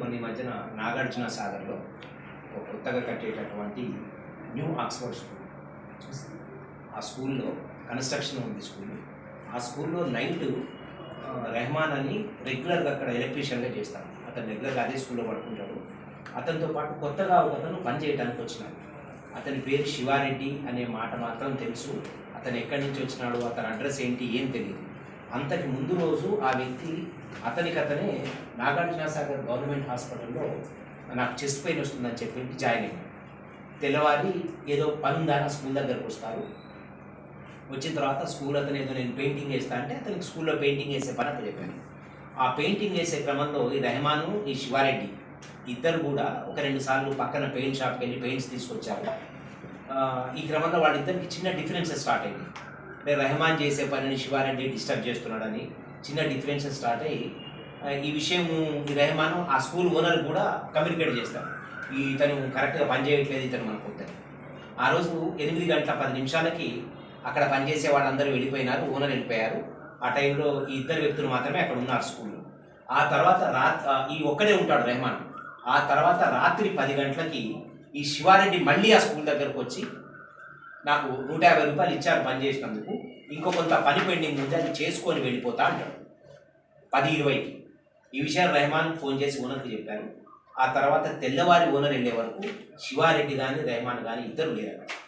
మన ఈ మధ్యన నాగార్జున సాగర్లో ఒక కొత్తగా కట్టేటటువంటి న్యూ ఆక్స్ఫర్డ్ స్కూల్. ఆ స్కూల్లో కన్స్ట్రక్షన్ ఉంది స్కూల్. ఆ స్కూల్లో నైట్ రెహమాన్ అని రెగ్యులర్గా అక్కడ ఎలక్ట్రీషియన్గా చేస్తాను అతను రెగ్యులర్గా అదే స్కూల్లో పడుకుంటాడు. అతనితో పాటు కొత్తగా ఒక అతను పని చేయడానికి వచ్చినాడు. అతని పేరు శివారెడ్డి అనే మాట మాత్రం తెలుసు. అతను ఎక్కడి నుంచి వచ్చినాడు అతని అడ్రస్ ఏంటి ఏం తెలియదు అంతకి ముందు రోజు ఆ వ్యక్తి అతనికి అతనే నాగార్జున సాగర్ గవర్నమెంట్ హాస్పిటల్లో నాకు చెస్ట్ పెయిన్ వస్తుందని చెప్పి జాయిన్ అయ్యాడు. తెల్లవారి ఏదో పని ఉందని స్కూల్ దగ్గరకు వస్తారు. వచ్చిన తర్వాత స్కూల్ అతను ఏదో నేను పెయింటింగ్ వేస్తా అంటే అతనికి స్కూల్లో పెయింటింగ్ వేసే పని అతను చెప్పాను ఆ పెయింటింగ్ వేసే క్రమంలో ఈ రెహమాను ఈ శివారెడ్డి ఇద్దరు కూడా ఒక రెండు సార్లు పక్కన పెయింట్ షాప్కి వెళ్ళి పెయింట్స్ తీసుకొచ్చారు. ఈ క్రమంలో వాళ్ళిద్దరికి చిన్న డిఫరెన్సెస్ స్టార్ట్ అయింది అంటే రెహమాన్ చేసే పనిని శివారెడ్డి డిస్టర్బ్ చేస్తున్నాడని చిన్న డిఫరెన్సెస్ స్టార్ట్ అయ్యి ఈ విషయం ఈ రెహమాను ఆ స్కూల్ ఓనర్ కూడా కమ్యూనికేట్ చేస్తారు. ఈ ఇతను కరెక్ట్గా పని చేయట్లేదు ఇతను మనకు ఆ రోజు ఎనిమిది గంటల పది నిమిషాలకి అక్కడ పనిచేసే వాళ్ళందరూ వెళ్ళిపోయినారు ఓనర్ వెళ్ళిపోయారు. ఆ టైంలో ఈ ఇద్దరు వ్యక్తులు మాత్రమే అక్కడ ఉన్నారు స్కూల్లో. ఆ తర్వాత రాత్ ఈ ఒక్కడే ఉంటాడు రెహమాన్. ఆ తర్వాత రాత్రి పది గంటలకి ఈ శివారెడ్డి మళ్ళీ ఆ స్కూల్ దగ్గరకు వచ్చి నాకు నూట యాభై రూపాయలు ఇచ్చారు పని చేసినందుకు. ఇంకో కొంత పని పెండింగ్ ఉంది అది చేసుకొని వెళ్ళిపోతా అంటాడు. పది ఇరవైకి. ఈ విషయం రెహమాన్ ఫోన్ చేసి ఓనర్కి చెప్పారు. ఆ తర్వాత తెల్లవారి ఓనర్ వెళ్ళే వరకు శివారెడ్డి కానీ రెహమాన్ కానీ ఇద్దరు లేరు అక్కడ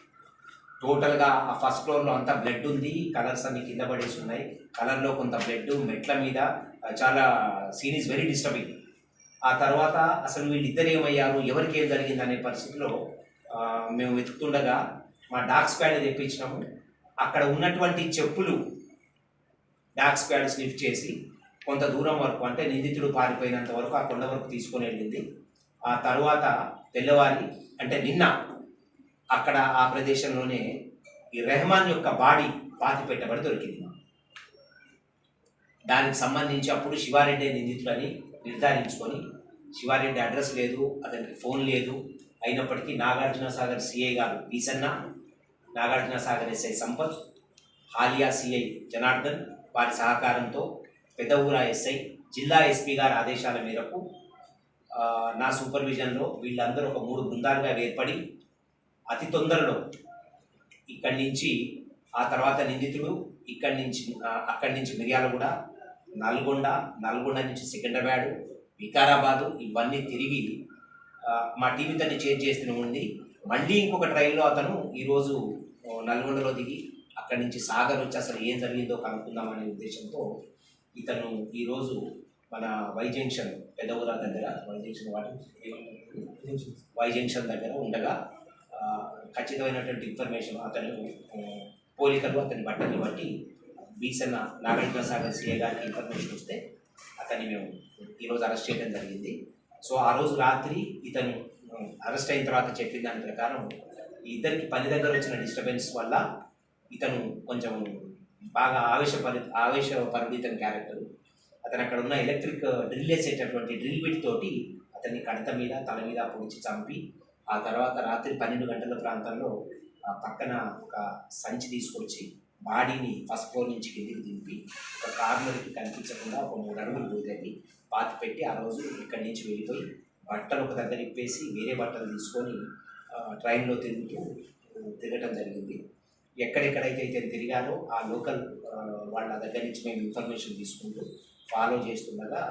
టోటల్గా ఆ ఫస్ట్ ఫ్లోర్లో అంతా బ్లడ్ ఉంది కలర్స్ అన్ని కింద పడేసి ఉన్నాయి. కలర్లో కొంత బ్లడ్ మెట్ల మీద చాలా సీన్ ఈజ్ వెరీ డిస్టర్బింగ్. ఆ తర్వాత అసలు వీళ్ళిద్దరు ఏమయ్యారు ఎవరికి ఏం జరిగింది అనే పరిస్థితిలో మేము వెతుకుతుండగా మా డాగ్ స్క్వాడ్ తెప్పించినాము. అక్కడ ఉన్నటువంటి చెప్పులు డాగ్ స్క్వాడ్ స్నిఫ్ చేసి కొంత దూరం వరకు అంటే నిందితుడు పారిపోయినంత వరకు ఆ కొండ వరకు తీసుకొని వెళ్ళింది. ఆ తర్వాత తెల్లవారి అంటే నిన్న అక్కడ ఆ ప్రదేశంలోనే ఈ రెహమాన్ యొక్క బాడీ పాతి పెట్టబడి దొరికింది. దానికి సంబంధించి అప్పుడు శివారెడ్డి నిందితులని నిర్ధారించుకొని శివారెడ్డి అడ్రస్ లేదు అతనికి ఫోన్ లేదు. అయినప్పటికీ నాగార్జున సాగర్ సిఐ గారు ఈసన్న నాగార్జున సాగర్ ఎస్ఐ సంపత్ హాలియా సిఐ జనార్దన్ వారి సహకారంతో పెద్ద ఊరా ఎస్ఐ జిల్లా ఎస్పీ గారి ఆదేశాల మేరకు నా సూపర్విజన్లో వీళ్ళందరూ ఒక మూడు బృందాలుగా ఏర్పడి అతి తొందరలో ఇక్కడి నుంచి ఆ తర్వాత నిందితుడు ఇక్కడి నుంచి అక్కడి నుంచి మిర్యాలగూడ నల్గొండ నల్గొండ నుంచి సికింద్రాబాద్ వికారాబాదు ఇవన్నీ తిరిగి మా టీం ఇతన్ని చేంజ్ చేస్తూనే ఉంది మళ్ళీ ఇంకొక ట్రైన్లో అతను ఈరోజు నల్గొండలో దిగి అక్కడి నుంచి సాగర్ వచ్చి అసలు ఏం జరిగిందో కనుక్కుందాం అనే ఉద్దేశంతో ఇతను ఈరోజు మన వై జంక్షన్ పెదవుల దగ్గర వై జంక్షన్ వాటి వై జంక్షన్ దగ్గర ఉండగా ఖచ్చితమైనటువంటి ఇన్ఫర్మేషన్ అతను పోలికలు అతని బట్టని బట్టి బీసన్న నాగార్జున సాగర్ సిఏ గారికి ఇన్ఫర్మేషన్ వస్తే అతన్ని మేము ఈరోజు అరెస్ట్ చేయడం జరిగింది. సో ఆ రోజు రాత్రి ఇతను అరెస్ట్ అయిన తర్వాత చెప్పిన దాని ప్రకారం ఇద్దరికి పని దగ్గర వచ్చిన డిస్టర్బెన్స్ వల్ల ఇతను కొంచెం బాగా ఆవేశపరి ఆవేశపరిమితం క్యారెక్టర్ అతను అక్కడ ఉన్న ఎలక్ట్రిక్ డ్రిల్ వేసేటటువంటి డ్రిల్ బిట్ తోటి అతన్ని కడత మీద తల మీద పొడిచి చంపి ఆ తర్వాత రాత్రి పన్నెండు గంటల ప్రాంతంలో పక్కన ఒక సంచి తీసుకొచ్చి బాడీని ఫస్ట్ ఫ్లోర్ నుంచి కిందికి దింపి ఒక కార్నర్కి కనిపించకుండా ఒక మూడు అడుగులు దూరని పాతి పెట్టి ఆ రోజు ఇక్కడి నుంచి వెళ్ళిపోయి బట్టలు ఒక దగ్గర ఇప్పేసి వేరే బట్టలు తీసుకొని ట్రైన్లో తిరుగుతూ తిరగటం జరిగింది. ఎక్కడెక్కడైతే అయితే తిరిగారో ఆ లోకల్ వాళ్ళ దగ్గర నుంచి మేము ఇన్ఫర్మేషన్ తీసుకుంటూ ఫాలో చేస్తుండగా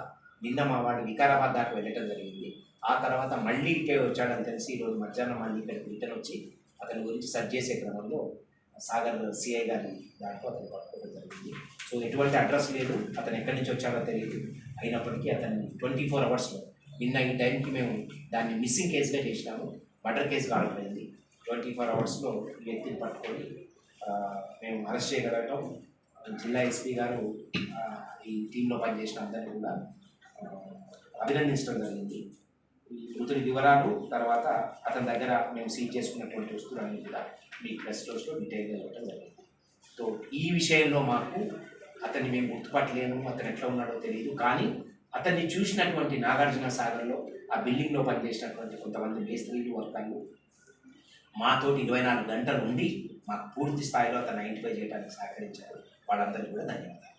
నిన్న మా వాడు వికారాబాద్ దాకా వెళ్ళటం జరిగింది. ఆ తర్వాత మళ్ళీ ఇటే వచ్చాడని తెలిసి ఈరోజు మధ్యాహ్నం మళ్ళీ ఇక్కడికి రిటర్న్ వచ్చి అతని గురించి సర్చ్ చేసే క్రమంలో సాగర్ సిఐ గారి దాంట్లో అతను పట్టుకోవడం జరిగింది. సో ఎటువంటి అడ్రస్ లేదు. అతను ఎక్కడి నుంచి వచ్చాడో తెలియదు. అయినప్పటికీ అతన్ని ట్వంటీ ఫోర్ అవర్స్లో నిన్న ఈ టైంకి మేము దాన్ని మిస్సింగ్ కేసుగా చేసినాము. మర్డర్ కేసు కావట్లేదు ట్వంటీ ఫోర్ అవర్స్లో ఈ వ్యక్తిని పట్టుకొని మేము అరెస్ట్ చేయగలగటం. జిల్లా ఎస్పీ గారు ఈ టీంలో పనిచేసిన అందరినీ కూడా అభినందించడం జరిగింది. మృతుడి వివరాలు తర్వాత అతని దగ్గర మేము సీజ్ చేసుకున్నటువంటి వస్తువులన్నీ కూడా మీ ప్రెస్ రోజులో డీటెయిల్గా ఇవ్వడం జరిగింది. సో ఈ విషయంలో మాకు అతన్ని మేము గుర్తుపట్టలేము అతను ఎట్లా ఉన్నాడో తెలియదు కానీ అతన్ని చూసినటువంటి నాగార్జున సాగర్లో ఆ బిల్డింగ్లో పనిచేసినటువంటి కొంతమంది మేస్త్రీలు వర్కర్లు మాతోటి ఇరవై నాలుగు గంటలు ఉండి మాకు పూర్తి స్థాయిలో అతను ఐడెంటిఫై చేయడానికి సహకరించారు. వాళ్ళందరికీ కూడా ధన్యవాదాలు.